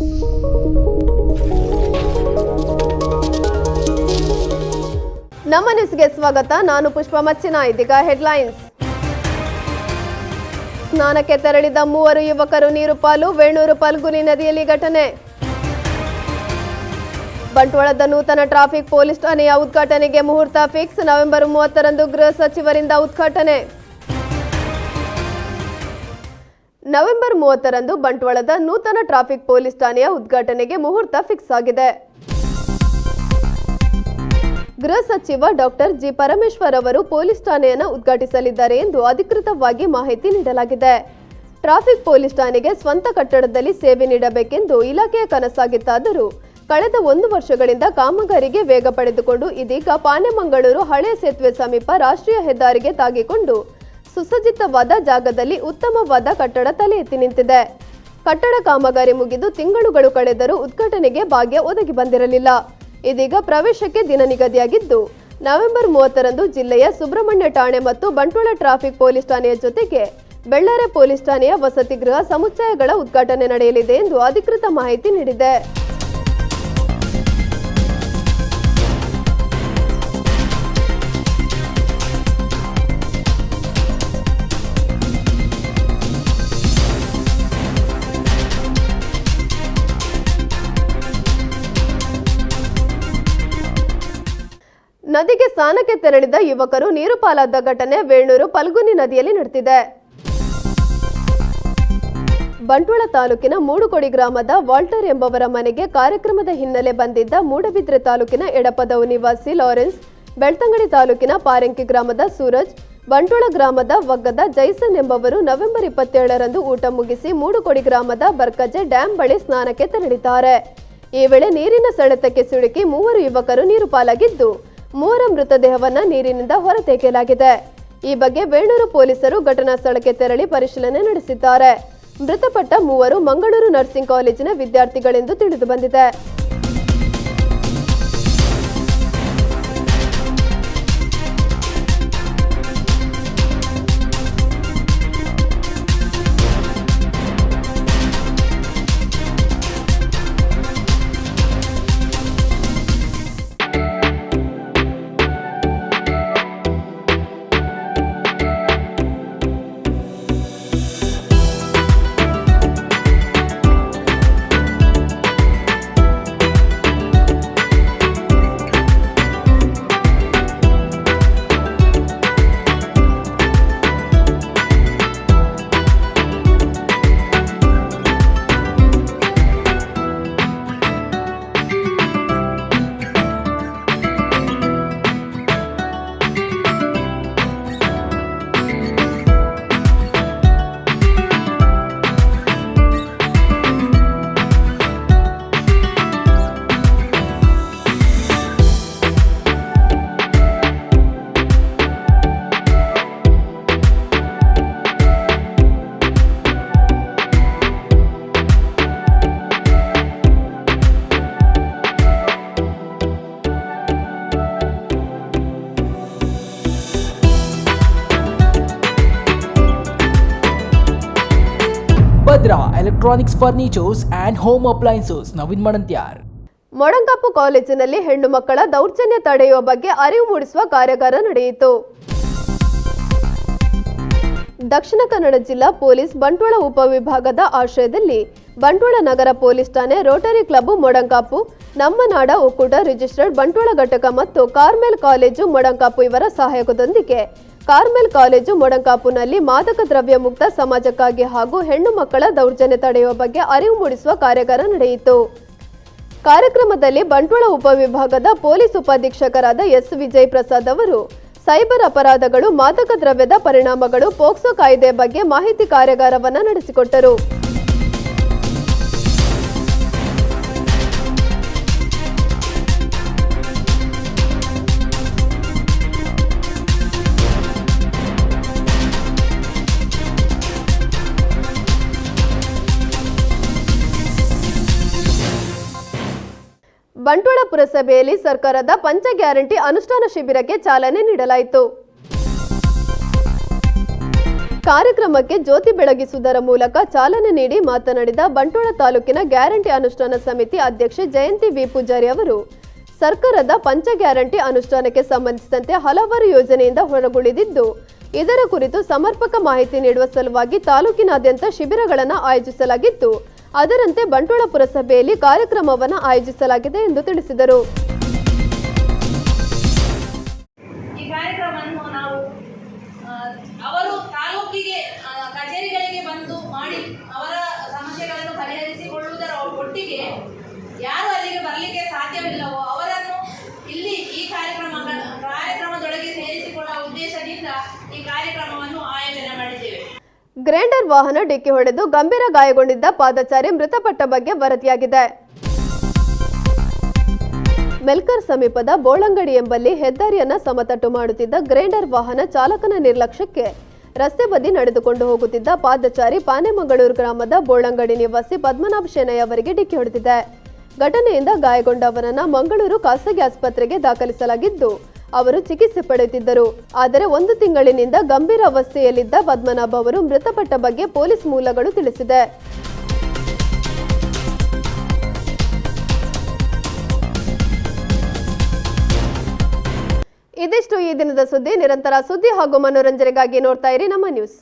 ನಮ್ಮ ನ್ಯೂಸ್ಗೆ ಸ್ವಾಗತ. ನಾನು ಪುಷ್ಪ ಮಚ್ಚಿನ, ಇದೀಗ ಹೆಡ್ಲೈನ್ಸ್. ಸ್ನಾನಕ್ಕೆ ತೆರಳಿದ ಮೂವರು ಯುವಕರು ನೀರು ಪಾಲು, ವೇಣೂರು ಪಲ್ಗುನಿ ನದಿಯಲ್ಲಿ ಘಟನೆ. ಬಂಟ್ವಾಳದ ನೂತನ ಟ್ರಾಫಿಕ್ ಪೊಲೀಸ್ ಠಾಣೆಯ ಉದ್ಘಾಟನೆಗೆ ಮುಹೂರ್ತ ಫಿಕ್ಸ್. ನವೆಂಬರ್ ಮೂವತ್ತರಂದು ಗೃಹ ಸಚಿವರಿಂದ ಉದ್ಘಾಟನೆ. ನವೆಂಬರ್ ಮೂವತ್ತರಂದು ಬಂಟ್ವಾಳದ ನೂತನ ಟ್ರಾಫಿಕ್ ಪೊಲೀಸ್ ಠಾಣೆಯ ಉದ್ಘಾಟನೆಗೆ ಮುಹೂರ್ತ ಫಿಕ್ಸ್ ಆಗಿದೆ. ಗೃಹ ಸಚಿವ ಡಾಕ್ಟರ್ ಜಿ ಪರಮೇಶ್ವರ್ ಅವರು ಪೊಲೀಸ್ ಠಾಣೆಯನ್ನು ಉದ್ಘಾಟಿಸಲಿದ್ದಾರೆ ಎಂದು ಅಧಿಕೃತವಾಗಿ ಮಾಹಿತಿ ನೀಡಲಾಗಿದೆ. ಟ್ರಾಫಿಕ್ ಪೊಲೀಸ್ ಠಾಣೆಗೆ ಸ್ವಂತ ಕಟ್ಟಡದಲ್ಲಿ ಸೇವೆ ನೀಡಬೇಕೆಂದು ಇಲಾಖೆಯ ಕನಸಾಗಿತ್ತಾದರೂ ಕಳೆದ ಒಂದು ವರ್ಷಗಳಿಂದ ಕಾಮಗಾರಿಗೆ ವೇಗ ಪಡೆದುಕೊಂಡು ಇದೀಗ ಪಾನೆಮಂಗಳೂರು ಹಳೆ ಸೇತುವೆ ಸಮೀಪ ರಾಷ್ಟ್ರೀಯ ಹೆದ್ದಾರಿಗೆ ತಾಗಿಕೊಂಡು ಸುಸಜ್ಜಿತವಾದ ಜಾಗದಲ್ಲಿ ಉತ್ತಮವಾದ ಕಟ್ಟಡ ತಲೆ ಎತ್ತಿ ನಿಂತಿದೆ. ಕಟ್ಟಡ ಕಾಮಗಾರಿ ಮುಗಿದು ತಿಂಗಳುಗಳು ಕಳೆದರೂ ಉದ್ಘಾಟನೆಗೆ ಭಾಗ್ಯ ಒದಗಿ ಬಂದಿರಲಿಲ್ಲ. ಇದೀಗ ಪ್ರವೇಶಕ್ಕೆ ದಿನ ನಿಗದಿಯಾಗಿದ್ದು ನವೆಂಬರ್ ಮೂವತ್ತರಂದು ಜಿಲ್ಲೆಯ ಸುಬ್ರಹ್ಮಣ್ಯ ಠಾಣೆ ಮತ್ತು ಬಂಟ್ವಾಳ ಟ್ರಾಫಿಕ್ ಪೊಲೀಸ್ ಠಾಣೆಯ ಜೊತೆಗೆ ಬೆಳ್ಳಾರೆ ಪೊಲೀಸ್ ಠಾಣೆಯ ವಸತಿ ಗೃಹ ಸಮುಚ್ಚಯಗಳ ಉದ್ಘಾಟನೆ ನಡೆಯಲಿದೆ ಎಂದು ಅಧಿಕೃತ ಮಾಹಿತಿ ನೀಡಿದೆ. ನದಿಗೆ ಸ್ನಾನಕ್ಕೆ ತೆರಳಿದ ಯುವಕರು ನೀರು ಪಾಲಾದ ಘಟನೆ ವೇಣೂರು ಪಲ್ಗುನಿ ನದಿಯಲ್ಲಿ ನಡೆದಿದೆ. ಬಂಟ್ವಾಳ ತಾಲೂಕಿನ ಮೂಡುಕೊಡಿ ಗ್ರಾಮದ ವಾಲ್ಟರ್ ಎಂಬವರ ಮನೆಗೆ ಕಾರ್ಯಕ್ರಮದ ಹಿನ್ನೆಲೆ ಬಂದಿದ್ದ ಮೂಡಬಿದ್ರೆ ತಾಲೂಕಿನ ಎಡಪದವು ನಿವಾಸಿ ಲಾರೆನ್ಸ್, ಬೆಳ್ತಂಗಡಿ ತಾಲೂಕಿನ ಪಾರೆಂಕಿ ಗ್ರಾಮದ ಸೂರಜ್, ಬಂಟ್ವಾಳ ಗ್ರಾಮದ ವಗ್ಗದ ಜೈಸನ್ ಎಂಬವರು ನವೆಂಬರ್ ಇಪ್ಪತ್ತೇಳರಂದು ಊಟ ಮುಗಿಸಿ ಮೂಡುಕೊಡಿ ಗ್ರಾಮದ ಬರ್ಕಜೆ ಡ್ಯಾಂ ಬಳಿ ಸ್ನಾನಕ್ಕೆ ತೆರಳಿದ್ದಾರೆ. ಈ ವೇಳೆ ನೀರಿನ ಸೆಳೆತಕ್ಕೆ ಸಿಲುಕಿ ಮೂವರು ಯುವಕರು ನೀರು ಪಾಲಾಗಿದ್ದು ಮೂವರ ಮೃತದೇಹವನ್ನ ನೀರಿನಿಂದ ಹೊರತೆಗೆಯಲಾಗಿದೆ. ಈ ಬಗ್ಗೆ ವೇಣೂರು ಪೊಲೀಸರು ಘಟನಾ ಸ್ಥಳಕ್ಕೆ ತೆರಳಿ ಪರಿಶೀಲನೆ ನಡೆಸಿದ್ದಾರೆ. ಮೃತಪಟ್ಟ ಮೂವರು ಮಂಗಳೂರು ನರ್ಸಿಂಗ್ ಕಾಲೇಜಿನ ವಿದ್ಯಾರ್ಥಿಗಳೆಂದು ತಿಳಿದು ಬಂದಿದೆ electronics furnitures and home appliances Naveen Madantyar Modankap ಕಾಲೇಜಿನಲ್ಲಿ ಹೆಣ್ಣು ಮಕ್ಕಳ ದೌರ್ಜನ್ಯ ತಡೆಯುವ ಬಗ್ಗೆ ಅರಿವು ಮೂಡಿಸುವ ಕಾರ್ಯಾಗಾರ ನಡೆಯಿತು. ದಕ್ಷಿಣ ಕನ್ನಡ ಜಿಲ್ಲಾ ಪೊಲೀಸ್ ಬಂಟ್ವಾಳ ಉಪವಿಭಾಗದ ಆಶ್ರಯದಲ್ಲಿ ಬಂಟ್ವಾಳ ನಗರ ಪೊಲೀಸ್ ಠಾಣೆ ರೋಟರಿ ಕ್ಲಬ್ ಮೊಡಂಕಾಪು ನಮ್ಮ ನಾಡ ಒಕ್ಕೂಟ ರಿಜಿಸ್ಟರ್ಡ್ ಬಂಟ್ವಾಳ ಘಟಕ ಮತ್ತು ಕಾರ್ಮೆಲ್ ಕಾಲೇಜು ಮೊಡಂಕಾಪು ಇವರ ಸಹಯೋಗದೊಂದಿಗೆ. ಕಾರ್ಮೆಲ್ ಕಾಲೇಜು ಮೊಡಂಕಾಪುನಲ್ಲಿ ಮಾದಕ ದ್ರವ್ಯ ಮುಕ್ತ ಸಮಾಜಕ್ಕಾಗಿ ಹಾಗೂ ಹೆಣ್ಣು ಮಕ್ಕಳ ದೌರ್ಜನ್ಯ ತಡೆಯುವ ಬಗ್ಗೆ ಅರಿವು ಮೂಡಿಸುವ ಕಾರ್ಯಾಗಾರ ನಡೆಯಿತು. ಕಾರ್ಯಕ್ರಮದಲ್ಲಿ ಬಂಟ್ವಾಳ ಉಪವಿಭಾಗದ ಪೊಲೀಸ್ ಉಪಾಧೀಕ್ಷಕರಾದ ಎಸ್ ವಿಜಯ್ ಪ್ರಸಾದ್ ಅವರು, ಸೈಬರ್ ಅಪರಾಧಗಳು, ಮಾದಕ ದ್ರವ್ಯದ ಪರಿಣಾಮಗಳು, ಪೋಕ್ಸೋ ಕಾಯ್ದೆ ಬಗ್ಗೆ ಮಾಹಿತಿ ಕಾರ್ಯಾಗಾರವನ್ನು ನಡೆಸಿಕೊಟ್ಟರು. ಬಂಟ್ವಾಳ ಪುರಸಭೆಯಲ್ಲಿ ಸರ್ಕಾರದ ಪಂಚ ಗ್ಯಾರಂಟಿ ಅನುಷ್ಠಾನ ಶಿಬಿರಕ್ಕೆ ಚಾಲನೆ ನೀಡಲಾಯಿತು. ಕಾರ್ಯಕ್ರಮಕ್ಕೆ ಜ್ಯೋತಿ ಬೆಳಗಿಸುವುದರ ಮೂಲಕ ಚಾಲನೆ ನೀಡಿ ಮಾತನಾಡಿದ ಬಂಟ್ವಾಳ ತಾಲೂಕಿನ ಗ್ಯಾರಂಟಿ ಅನುಷ್ಠಾನ ಸಮಿತಿ ಅಧ್ಯಕ್ಷೆ ಜಯಂತಿ ವಿ. ಪೂಜಾರಿ ಅವರು, ಸರ್ಕಾರದ ಪಂಚ ಗ್ಯಾರಂಟಿ ಅನುಷ್ಠಾನಕ್ಕೆ ಸಂಬಂಧಿಸಿದಂತೆ ಹಲವಾರು ಯೋಜನೆಯಿಂದ ಹೊರಗುಳಿದಿದ್ದು, ಇದರ ಕುರಿತು ಸಮರ್ಪಕ ಮಾಹಿತಿ ನೀಡುವ ಸಲುವಾಗಿ ತಾಲೂಕಿನಾದ್ಯಂತ ಶಿಬಿರಗಳನ್ನು ಆಯೋಜಿಸಲಾಗಿದ್ದು ಅದರಂತೆ ಬಂಟ್ವಾಳ ಪುರಸಭೆಯಲ್ಲಿ ಕಾರ್ಯಕ್ರಮವನ್ನು ಆಯೋಜಿಸಲಾಗಿದೆ ಎಂದು ತಿಳಿಸಿದರು. ಈ ಕಾರ್ಯಕ್ರಮವನ್ನು ನಾವು ಅವರು ತಾಲೂಕಿಗೆ ಕಚೇರಿಗಳಿಗೆ ಬಂದು ಮಾಡಿ ಅವರ ಸಮಸ್ಯೆಗಳನ್ನು ಪರಿಹರಿಸಿಕೊಳ್ಳುವುದರ ಒಟ್ಟಿಗೆ ಯಾರು ಅಲ್ಲಿಗೆ ಬರಲಿಕ್ಕೆ ಸಾಧ್ಯವಿಲ್ಲವೋ ಗ್ರೈಂಡರ್ ವಾಹನ ಡಿಕ್ಕಿ ಹೊಡೆದು ಗಂಭೀರ ಗಾಯಗೊಂಡಿದ್ದ ಪಾದಚಾರಿ ಮೃತಪಟ್ಟ ಬಗ್ಗೆ ವರದಿಯಾಗಿದೆ. ಮೆಲ್ಕರ್ ಸಮೀಪದ ಬೋಳಂಗಡಿ ಎಂಬಲ್ಲಿ ಹೆದ್ದಾರಿಯನ್ನ ಸಮತಟ್ಟು ಮಾಡುತ್ತಿದ್ದ ಗ್ರೈಂಡರ್ ವಾಹನ ಚಾಲಕನ ನಿರ್ಲಕ್ಷ್ಯಕ್ಕೆ ರಸ್ತೆ ಬದಿ ನಡೆದುಕೊಂಡು ಹೋಗುತ್ತಿದ್ದ ಪಾದಚಾರಿ ಪಾನೆಮಂಗಳೂರು ಗ್ರಾಮದ ಬೋಳಂಗಡಿ ನಿವಾಸಿ ಪದ್ಮನಾಭ ಶೆನಯ್ ಅವರಿಗೆ ಡಿಕ್ಕಿ ಹೊಡೆದಿದೆ. ಘಟನೆಯಿಂದ ಗಾಯಗೊಂಡ ಅವರನ್ನ ಮಂಗಳೂರು ಖಾಸಗಿ ಆಸ್ಪತ್ರೆಗೆ ದಾಖಲಿಸಲಾಗಿದ್ದು ಅವರು ಚಿಕಿತ್ಸೆ ಪಡೆಯುತ್ತಿದ್ದರು. ಆದರೆ ಒಂದು ತಿಂಗಳಿನಿಂದ ಗಂಭೀರ ಅವಸ್ಥೆಯಲ್ಲಿದ್ದ ಪದ್ಮನಾಭ ಅವರು ಮೃತಪಟ್ಟ ಬಗ್ಗೆ ಪೊಲೀಸ್ ಮೂಲಗಳು ತಿಳಿಸಿದೆ. ಇದಿಷ್ಟು ಈ ದಿನದ ಸುದ್ದಿ. ನಿರಂತರ ಸುದ್ದಿ ಹಾಗೂ ಮನೋರಂಜನೆಗಾಗಿ ನೋಡ್ತಾ ಇರಿ ನಮ್ಮ ನ್ಯೂಸ್.